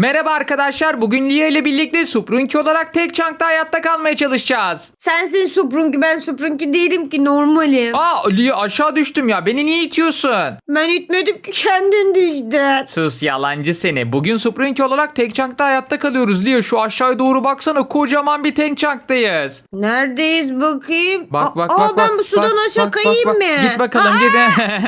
Merhaba arkadaşlar. Bugün Lia ile birlikte Suprunki olarak tek çankta hayatta kalmaya çalışacağız. Sensin Suprunki ben Suprunki değilim ki normalim. Aa Lia aşağı düştüm ya. Beni niye itiyorsun? Ben itmedim ki kendin düştün. Sus yalancı seni. Bugün Suprunki olarak tek çankta hayatta kalıyoruz Lia. Şu aşağıya doğru baksana. Kocaman bir tek çanktayız. Neredeyiz bakayım? Bak bak Aa, bak. ben bak, bu sudan bak, aşağı bak, bak, kayayım bak. mı? Git bakalım Aa,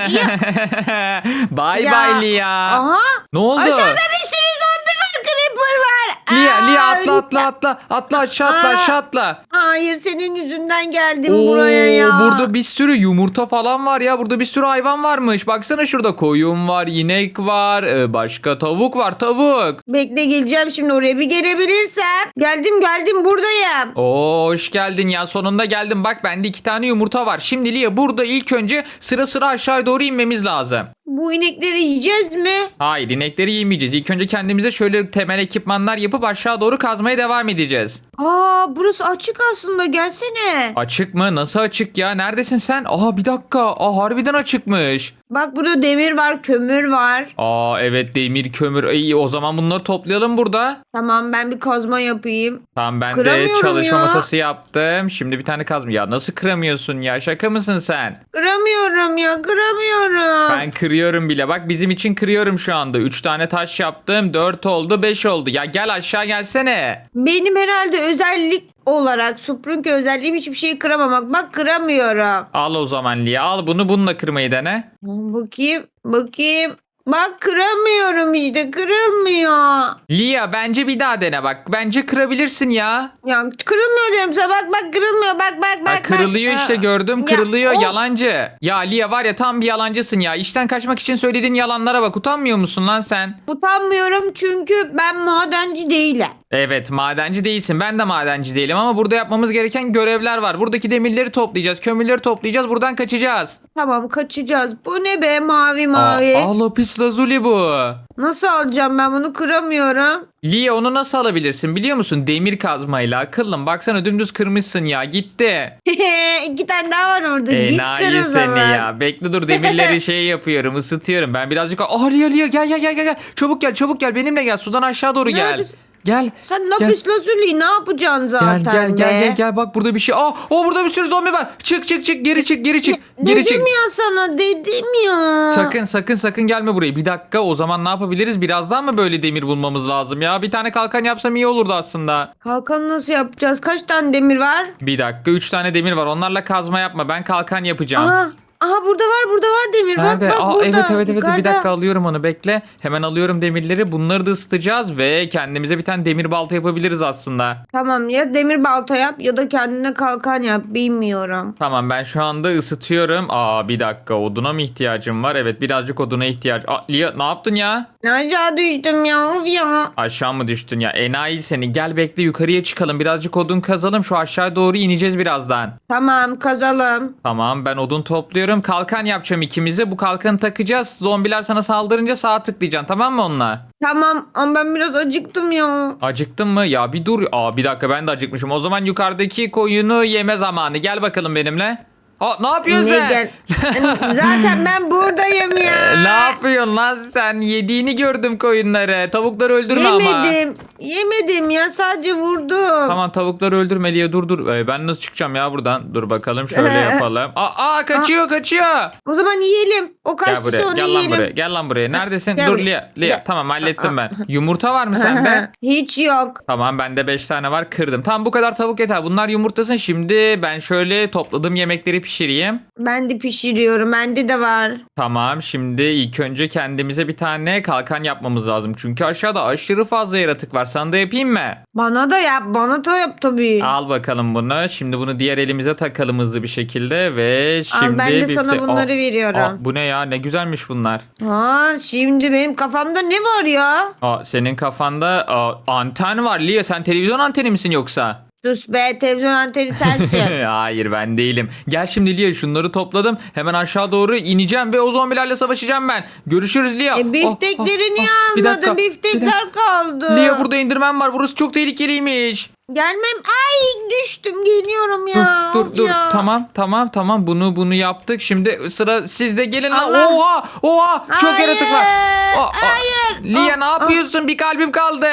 git. bye Ya. bye Lia. Aha. Ne oldu? Aşağıda bir sürü zombi var creeper var. Lia Lia atla atla atla. Atla aşağı atla Aa. aşağı atla. Hayır senin yüzünden geldim buraya ya. Burada bir sürü yumurta falan var ya. Burada bir sürü hayvan varmış. Baksana şurada koyun var, inek var, e, başka tavuk var, tavuk. Bekle geleceğim şimdi oraya bir gelebilirsem. Geldim geldim buradayım. Oo hoş geldin ya. Sonunda geldim. Bak bende iki tane yumurta var. Şimdi Lia burada ilk önce sıra sıra aşağı doğru inmemiz lazım. Bu inekleri yiyeceğiz mi? Hayır inekleri yemeyeceğiz. İlk önce kendimize şöyle temel ekipmanlar yapıp aşağı doğru kazmaya devam edeceğiz. Aa burası açık aslında gelsene. Açık mı? Nasıl açık ya? Neredesin sen? Aa bir dakika. Aa harbiden açıkmış. Bak burada demir var kömür var. Aa evet demir kömür. İyi o zaman bunları toplayalım burada. Tamam ben bir kazma yapayım. Tamam ben de Kıramıyorum çalışma ya. masası yaptım. Şimdi bir tane kazma. Ya nasıl kıramıyorsun ya? Şaka mısın sen? Kıramıyorum ya kıramıyorum. Ben kırıyorum bile. Bak bizim için kırıyorum şu anda. 3 tane taş yaptım. 4 oldu 5 oldu. Ya gel aşağı gelsene. Benim herhalde özellik olarak Suprunki özelliğim hiçbir şeyi kıramamak. Bak kıramıyorum. Al o zaman Lia. Al bunu bununla kırmayı dene. Bakayım bakayım. Bak kıramıyorum işte kırılmıyor. Lia bence bir daha dene bak. Bence kırabilirsin ya. Ya kırılmıyor diyorum sana bak bak kırılmıyor bak bak bak. Ha, bak. kırılıyor işte gördüm kırılıyor of. yalancı. Ya Lia var ya tam bir yalancısın ya. İşten kaçmak için söylediğin yalanlara bak. Utanmıyor musun lan sen? Utanmıyorum çünkü ben madenci değilim. Evet madenci değilsin. Ben de madenci değilim ama burada yapmamız gereken görevler var. Buradaki demirleri toplayacağız. Kömürleri toplayacağız. Buradan kaçacağız. Tamam kaçacağız. Bu ne be mavi Aa, mavi. aa, lapis lazuli bu. Nasıl alacağım ben bunu kıramıyorum. Lia onu nasıl alabilirsin biliyor musun? Demir kazmayla. Akıllım baksana dümdüz kırmışsın ya. Gitti. İki tane daha var orada. Git kır Enayi o seni zaman. ya. Bekle dur demirleri şey yapıyorum ısıtıyorum. Ben birazcık... Aa Lia Lia gel gel gel gel. gel. Çabuk gel çabuk gel benimle gel. Sudan aşağı doğru gel. Neredesin? Gel. Sen lapis lazuli ne yapacaksın zaten Gel gel be? gel gel gel bak burada bir şey. Aa o burada bir sürü zombi var. Çık çık çık geri çık geri çık. Geri çık. Dedim ya sana dedim ya. Sakın sakın sakın gelme buraya. Bir dakika o zaman ne yapabiliriz? Birazdan mı böyle demir bulmamız lazım ya? Bir tane kalkan yapsam iyi olurdu aslında. Kalkanı nasıl yapacağız? Kaç tane demir var? Bir dakika üç tane demir var. Onlarla kazma yapma. Ben kalkan yapacağım. Aha, aha burada var burada var demir. Nerede? Bak bak Aa, burada. evet evet evet bir yukarıda. dakika alıyorum onu bekle. Hemen alıyorum demirleri. Bunları da ısıtacağız ve kendimize bir tane demir balta yapabiliriz aslında. Tamam ya demir balta yap ya da kendine kalkan yap bilmiyorum. Tamam ben şu anda ısıtıyorum. Aa bir dakika oduna mı ihtiyacım var? Evet birazcık oduna ihtiyaç. Aa, Lia ne yaptın ya? Aşağı düştüm ya of ya. Aşağı mı düştün ya? Enayi seni. Gel bekle yukarıya çıkalım. Birazcık odun kazalım. Şu aşağı doğru ineceğiz birazdan. Tamam kazalım. Tamam ben odun topluyorum. Kalkan yapacağım ikimize. Bu kalkanı takacağız. Zombiler sana saldırınca sağa tıklayacaksın. Tamam mı onunla? Tamam ama ben biraz acıktım ya. Acıktın mı? Ya bir dur. Aa bir dakika ben de acıkmışım. O zaman yukarıdaki koyunu yeme zamanı. Gel bakalım benimle. Aa ne yapıyorsun sen? Zaten ben buradayım ya. ne yapıyorsun lan sen? Yediğini gördüm koyunları. Tavukları öldürme ama. Yemedim. Yemedim ya sadece vurdum. Tamam tavukları öldürme diye dur dur. Ee, ben nasıl çıkacağım ya buradan? Dur bakalım şöyle yapalım. Aa, aa kaçıyor kaçıyor. O zaman yiyelim. O Gel kaçtı buraya. sonra Gel lan yiyelim. buraya. Gel lan buraya. Neredesin? Gel dur buraya. Lia. Lia. Gel. Tamam hallettim ben. Yumurta var mı sende? Hiç yok. Tamam bende 5 tane var kırdım. Tamam bu kadar tavuk yeter. Bunlar yumurtasın. Şimdi ben şöyle topladığım yemekleri pişireyim. Ben de pişiriyorum. Bende de var. Tamam şimdi ilk önce kendimize bir tane kalkan yapmamız lazım. Çünkü aşağıda aşırı fazla yaratık var. Sana da yapayım mı? Bana da yap. Bana da yap tabii. Al bakalım bunu. Şimdi bunu diğer elimize takalım hızlı bir şekilde ve şimdi ben de bifte- sana bunları Aa, veriyorum. aa, bu ne ya? Ne güzelmiş bunlar. Ha, şimdi benim kafamda ne var ya? Aa, senin kafanda aa, anten var Lia. Sen televizyon anteni misin yoksa? Sus be televizyon anteni sensin. Hayır ben değilim. Gel şimdi Lia şunları topladım. Hemen aşağı doğru ineceğim ve o zombilerle savaşacağım ben. Görüşürüz Lia. e, biftekleri Oh, oh, niye oh. Almadın? Biftekler kaldı. Lia burada indirmem var. Burası çok tehlikeliymiş. Gelmem. Ay düştüm geliyorum Dur ya. dur Of dur. ya. Tamam tamam tamam bunu bunu yaptık. Şimdi sıra sizde gelin lan. Allah. Oha oha çok Hayır, yaratık var. Aa, aa. hayır. Lia Aa, ne yapıyorsun? Bir kalbim kaldı.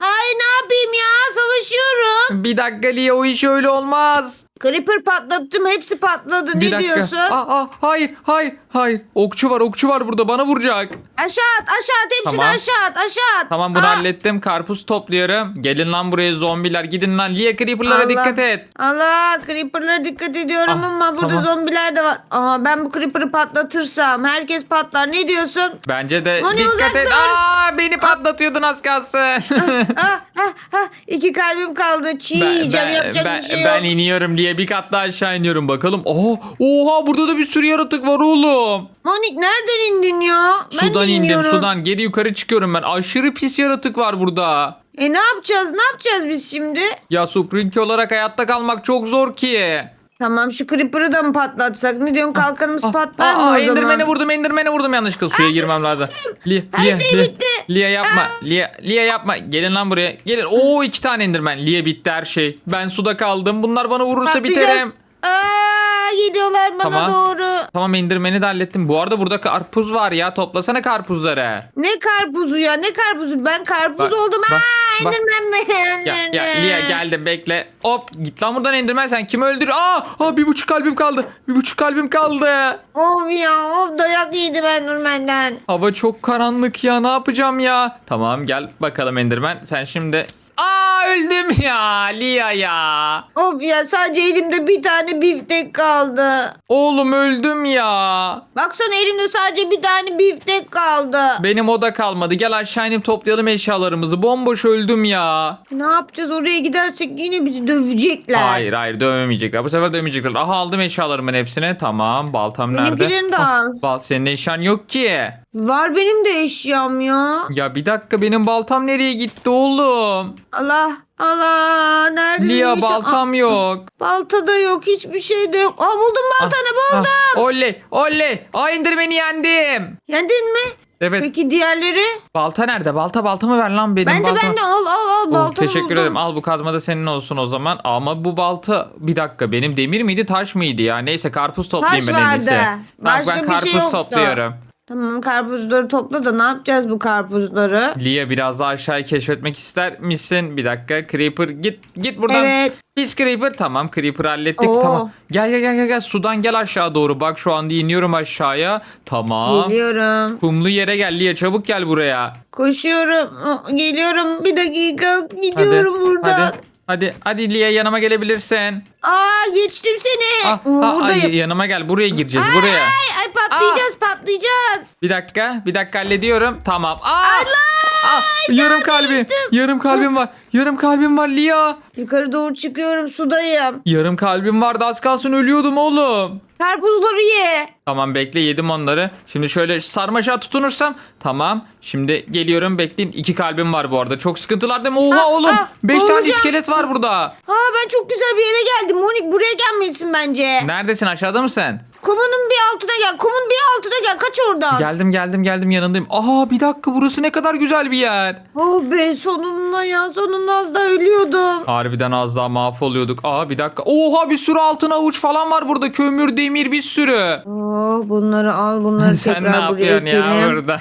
Ay ne yapayım ya savaşıyorum. Bir dakika Lia o iş öyle olmaz. Creeper patlattım hepsi patladı. Bir ne dakika. diyorsun? Aa, aa, hayır hayır hayır. Okçu var okçu var burada bana vuracak. Aşağı at aşağı at hepsini Tamam. aşağı at aşağı at. Tamam bunu Aa, hallettim. Karpuz topluyorum. Gelin lan buraya zombiler. Gidin lan. Lia Creeper'lara Allah. dikkat et. Allah creeper'lara dikkat ediyorum Ah, ama burada tamam. zombiler de var. Aa ben bu creeper'ı patlatırsam herkes patlar. Ne diyorsun? Bence de Moni, dikkat uzak et. dur. Aa, beni patlatıyordun az kalsın. ah, ah, ah. İki kalbim kaldı. Çiğ yiyeceğim yapacak ben, bir şey ben yok. iniyorum diye bir kat daha aşağı iniyorum bakalım. Oha, oha burada da bir sürü yaratık var oğlum. Monik nereden indin ya? Ben sudan de indim iniyorum. sudan. Geri yukarı çıkıyorum ben. Aşırı pis yaratık var burada. E ne yapacağız? Ne yapacağız biz şimdi? Ya Suprinki olarak hayatta kalmak çok zor ki. Tamam şu creeper'ı da mı patlatsak? Ne diyorsun kalkanımız Ah, patlar mı aa, o zaman? vurdum Enderman'e vurdum yanlışlıkla suya girmem lazım. Lia, Her Lia, şey Lia, bitti. Lia yapma. Lia, Lia yapma. Gelin lan buraya. Gelin. Oo iki tane Enderman. Lia bitti her şey. Ben suda kaldım. Bunlar bana vurursa Patlayacağız. biterim. Aa, gidiyorlar bana Tamam. doğru. Tamam Enderman'i de hallettim. Bu arada burada karpuz var ya. Toplasana karpuzları. Ne karpuzu ya ne karpuzu? Ben karpuz Bak, oldum. bak, Aa, bak. Enderman Ya, ya Lia geldim bekle. Hop git lan buradan Enderman sen kimi öldür? Aa, aa bir buçuk kalbim kaldı. Bir buçuk kalbim kaldı. Of ya of dayak yedim Enderman'den. Hava çok karanlık ya ne yapacağım ya? Tamam gel bakalım Enderman. Sen şimdi... Aa öldüm ya Lia ya. Of ya sadece elimde bir tane biftek kaldı. Oğlum öldüm ya. Baksana elimde sadece bir tane biftek kaldı. Benim oda kalmadı. Gel aşağı inip toplayalım eşyalarımızı. Bomboş öldüm ya. Ne yapacağız oraya gidersek yine bizi dövecekler. Hayır hayır dövmeyecekler. Bu sefer dövmeyecekler. Aha aldım eşyalarımın hepsini. Tamam baltam nerede? Benimkilerini de Ah, al. Bal senin eşyan yok ki. Var benim de eşyam ya. Ya bir dakika benim baltam nereye gitti oğlum? Allah Allah nerede Lia benim eşyam? baltam yok. Aa, balta da yok hiçbir şey de yok. Aa buldum baltanı buldum. Ah, oley oley. Aa indirmeni yendim. Yendin mi? Evet. Peki diğerleri? Balta nerede? Balta baltamı ver lan benim Ben de baltam. ben de al al al Oh, baltamı teşekkür buldum. ederim. Al bu kazma da senin olsun o zaman. Ama bu balta bir dakika benim demir miydi taş mıydı ya? Neyse karpuz toplayayım Taş ben en iyisi. vardı. Bak Başka ben şey karpuz yoktu. topluyorum. Tamam karpuzları topla da ne yapacağız bu karpuzları? Lia biraz daha aşağıyı keşfetmek ister misin? Bir dakika Creeper git git buradan. Evet. Biz Creeper tamam Creeper hallettik Oo. tamam. Gel gel gel gel gel sudan gel aşağı doğru. Bak şu anda iniyorum aşağıya. Tamam. Geliyorum. Kumlu yere gel Lia çabuk gel buraya. Koşuyorum. Geliyorum. Bir dakika. Gidiyorum hadi, buradan. Hadi. Hadi hadi Lia yanıma gelebilirsin. Aa geçtim seni. Ah, Oo, ah, buradayım. ay, yanıma gel buraya gireceğiz Ay, buraya. Ay, ay patlayacağız patlayacağız. Bir dakika, bir dakika hallediyorum. Tamam. Aa! Aa, yarım kalbim. Yarım kalbim var. Yarım kalbim var Lia. Yukarı doğru çıkıyorum sudayım. Yarım kalbim vardı az kalsın ölüyordum oğlum. Karpuzları ye. Tamam bekle yedim onları. Şimdi şöyle sarmaşağa tutunursam. Tamam. Şimdi geliyorum bekleyin. İki kalbim var bu arada. Çok sıkıntılardayım. Oha Ah, oğlum. ah, Beş tane boğulacağım. iskelet var burada. Aa ben çok güzel bir yere geldim. Monik buraya gelmelisin bence. Neredesin aşağıda mısın? Kumunun bir altına gel. Kumun bir altına gel. Kaç oradan. Geldim geldim geldim yanındayım. Aa bir dakika burası ne kadar güzel bir yer. Oh be sonunda ya. Sonunda az daha ölüyordum. Harbiden az daha mahvoluyorduk. Aa bir dakika. Oha bir sürü altın avuç falan var burada. Kömür, demir bir sürü. Oh bunları al bunları Sen tekrar ne buraya yapıyorsun ya ekelim. burada?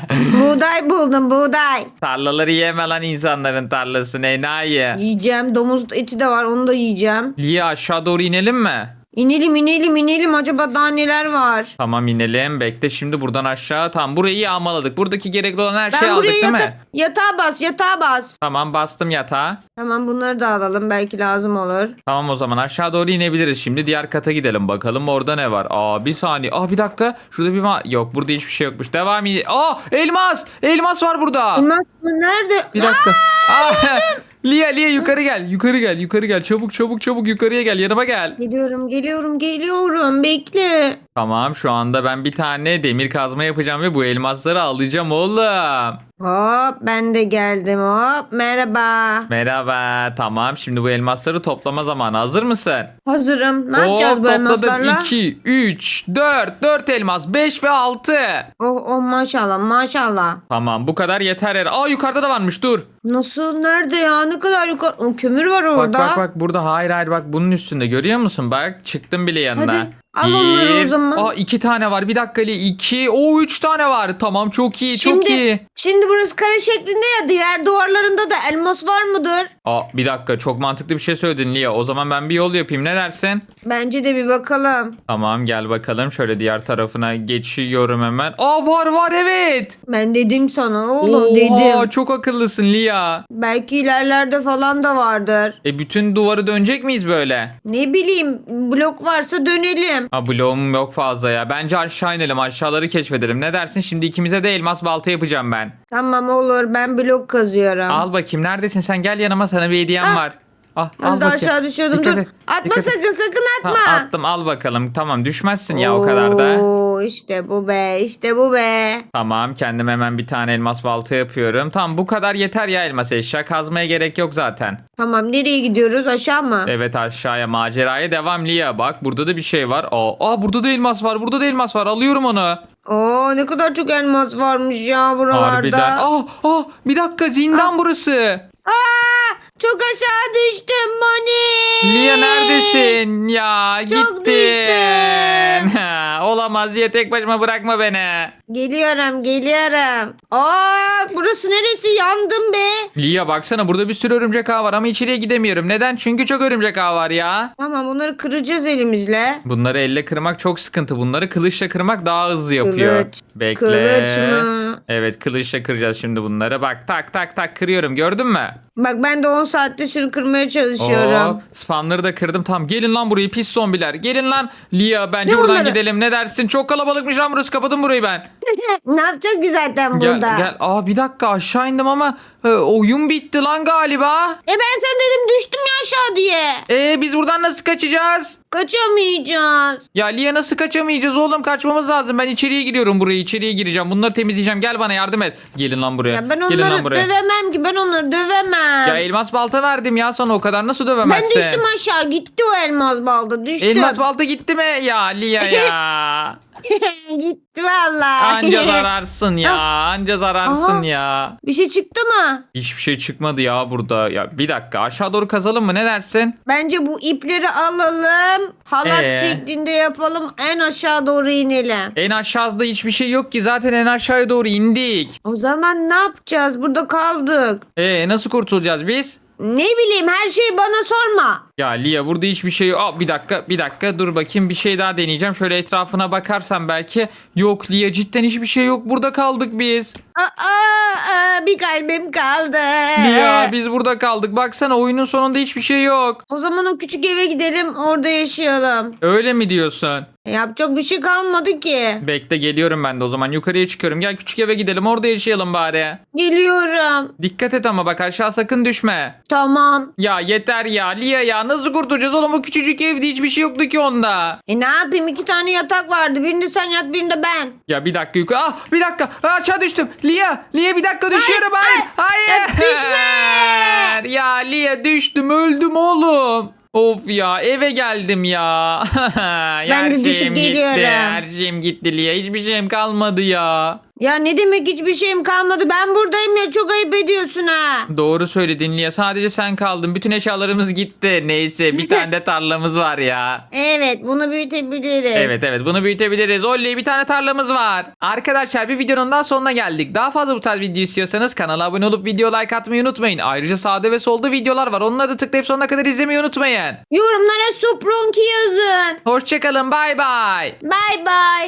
buğday buldum buğday. Tarlaları yeme lan insanların tarlasını enayi. Yiyeceğim. Domuz eti de var onu da yiyeceğim. Lia aşağı doğru inelim mi? İnelim inelim inelim. Acaba daha neler var? Tamam inelim. Bekle şimdi buradan aşağı. Tamam burayı yağmaladık. Buradaki gerekli olan her Ben şeyi aldık buraya değil yata- mi? yatağa bas yatağa bas. Tamam bastım yatağa. Tamam bunları da alalım belki lazım olur. Tamam o zaman aşağı doğru inebiliriz. Şimdi diğer kata gidelim. Bakalım orada ne var. Aa bir saniye. Aa bir dakika. Şurada bir ma- Yok burada hiçbir şey yokmuş. Devam edelim. Aa elmas. Elmas var burada. Elmas mı? Nerede? Bir dakika. Aa, Lia Lia yukarı gel. Yukarı gel. Yukarı gel. Çabuk çabuk çabuk yukarıya gel. Yanıma gel. Geliyorum geliyorum geliyorum bekle. Tamam şu anda ben bir tane demir kazma yapacağım ve bu elmasları alacağım oğlum. Hop ben de geldim hop. Merhaba. Merhaba. Tamam şimdi bu elmasları toplama zamanı. Hazır mısın? Hazırım. Ne yapacağız bu elmaslarla? Topladım 2, 3, 4, 4 elmas, 5 ve 6. Oh oh maşallah maşallah. Tamam bu kadar yeter. her- Aa yukarıda da varmış dur. Nasıl? Nerede ya? Ne kadar yukarı? O, kömür var Bak orada. bak bak burada hayır hayır bak bunun üstünde görüyor musun? Bak çıktım bile yanına. Hadi, al onları o zaman. Aa iki tane var bir dakika Ali iki. Oo üç tane var. Tamam çok iyi çok Şimdi, iyi. şimdi burası kare şeklinde ya diğer duvarlarında da elmas var mıdır? Aa bir dakika çok mantıklı bir şey söyledin Lia. O zaman ben bir yol yapayım ne dersin? Bence de bir bakalım. Tamam gel bakalım şöyle diğer tarafına geçiyorum hemen. Aa var var evet. Ben dedim sana oğlum Oha, dedim. çok akıllısın Lia. Belki ilerlerde falan da vardır. E bütün duvarı dönecek miyiz böyle? Ne bileyim blok varsa dönelim. Ha bloğum yok fazla ya. Bence aşağı inelim aşağıları keşfedelim. Ne dersin? Şimdi ikimize de elmas balta yapacağım ben. Tamam olur ben blok kazıyorum. Al bakayım neredesin sen gel yanıma sana bir hediyem Ah. var. Ah, Az al bakayım. aşağı düşüyordum Dikkat dur. et, Atma dikkat et. sakın sakın Ha, atma. attım al bakalım. Tamam düşmezsin ya o kadar da. Oo, işte bu be işte bu be. Tamam kendim hemen bir tane elmas balta yapıyorum. Tamam bu kadar yeter ya elmas eşya kazmaya gerek yok zaten. Tamam nereye gidiyoruz aşağı mı? Evet aşağıya maceraya devam Lia. Bak burada da bir şey var. Aa, aa burada da elmas var. Burada da elmas var. Alıyorum onu. Oo ne kadar çok elmas varmış ya buralarda. Harbiden. Ah ah bir dakika zindan burası. Aa, çok aşağı düştüm Moni. Lia neredesin? Ya Çok gittin. düştüm. Olamaz Lia tek başıma bırakma beni. Geliyorum geliyorum. Aa burası neresi yandım be. Lia baksana burada bir sürü örümcek ağ var ama içeriye gidemiyorum. Neden? Çünkü çok örümcek ağ var ya. Tamam bunları kıracağız elimizle. Bunları elle kırmak çok sıkıntı. Bunları kılıçla kırmak daha hızlı yapıyor. Kılıç. Bekle. Kılıç mı? Evet kılıçla kıracağız şimdi bunları. Bak tak tak tak kırıyorum gördün mü? Bak ben de 10 saattir şunu kırmaya çalışıyorum. Oo, spamları da kırdım. Tamam gelin lan buraya pis zombiler. Gelin lan. Lia bence Ne buradan onları? gidelim. Ne dersin? Çok kalabalıkmış lan burası. Kapadım burayı ben. ne yapacağız ki zaten Gel burada? gel. Aa bir dakika aşağı indim ama e, oyun bitti lan galiba. E ben sen dedim düştüm ya aşağı diye. E biz buradan nasıl kaçacağız? Kaçamayacağız. Ya Lia nasıl kaçamayacağız oğlum? Kaçmamız lazım. Ben içeriye giriyorum buraya. içeriye gireceğim. Bunları temizleyeceğim. Gel bana yardım et. Gelin lan buraya. Ya ben Gelin lan onları buraya. dövemem ki ben onları dövemem. Ya elmas balta verdim ya sana o kadar nasıl ben dövemezsin? düştüm aşağı gitti o elmas balda düştüm. Elmas balta gitti mi? Ya Lia ya. gitti valla. Anca zararsın ya. Anca zararsın Aha. ya. Bir şey çıktı mı? Hiçbir şey çıkmadı ya burada. Ya bir dakika aşağı doğru kazalım mı ne dersin? Bence bu ipleri alalım. Halat Ee? şeklinde yapalım. En aşağı doğru inelim. En aşağıda hiçbir şey yok ki zaten en aşağıya doğru indik. O zaman ne yapacağız? Burada kaldık. Ee nasıl kurtulacağız biz? Ne bileyim her şeyi bana sorma. Ya Lia burada hiçbir şey yok. Aa, bir dakika bir dakika dur bakayım bir şey daha deneyeceğim. Şöyle etrafına bakarsam belki. Yok Lia cidden hiçbir şey yok. Burada kaldık biz. Aa, aa, bir kalbim kaldı. Lia biz burada kaldık. Baksana oyunun sonunda hiçbir şey yok. O zaman o küçük eve gidelim orada yaşayalım. Öyle mi diyorsun? Yapacak bir şey kalmadı ki. Bekle geliyorum ben de o zaman yukarıya çıkıyorum. Gel küçük eve gidelim orada yaşayalım bari. Geliyorum. Dikkat et ama bak aşağı sakın düşme. Tamam. Ya yeter ya Lia ya nasıl kurtulacağız oğlum o küçücük evde hiçbir şey yoktu ki onda. E ne yapayım iki tane yatak vardı. Birinde sen yat birinde ben. Ya bir dakika yukarı. Ah bir dakika Ah, aşağı düştüm. Lia Lia bir dakika düşüyorum hayır. Hayır. Ya düşme. Ya Lia düştüm öldüm oğlum. Of ya eve geldim ya. Ben de düşüp gitti. geliyorum. Her şeyim gitti Lia. Hiçbir şeyim kalmadı ya. Ya ne demek hiçbir şeyim kalmadı. Ben buradayım ya çok ayıp ediyorsun ha. Doğru söyledin Lia. Sadece sen kaldın. Bütün eşyalarımız gitti. Neyse bir tane de tarlamız var ya. Evet bunu büyütebiliriz. Evet evet bunu büyütebiliriz. Oley bir tane tarlamız var. Arkadaşlar bir videonun daha sonuna geldik. Daha fazla bu tarz video istiyorsanız kanala abone olup video like atmayı unutmayın. Ayrıca sağda ve solda videolar var. Onları da tıklayıp sonuna kadar izlemeyi unutmayın. Yorumlara Suprunki yazın. Hoşçakalın bay bay. Bye bye.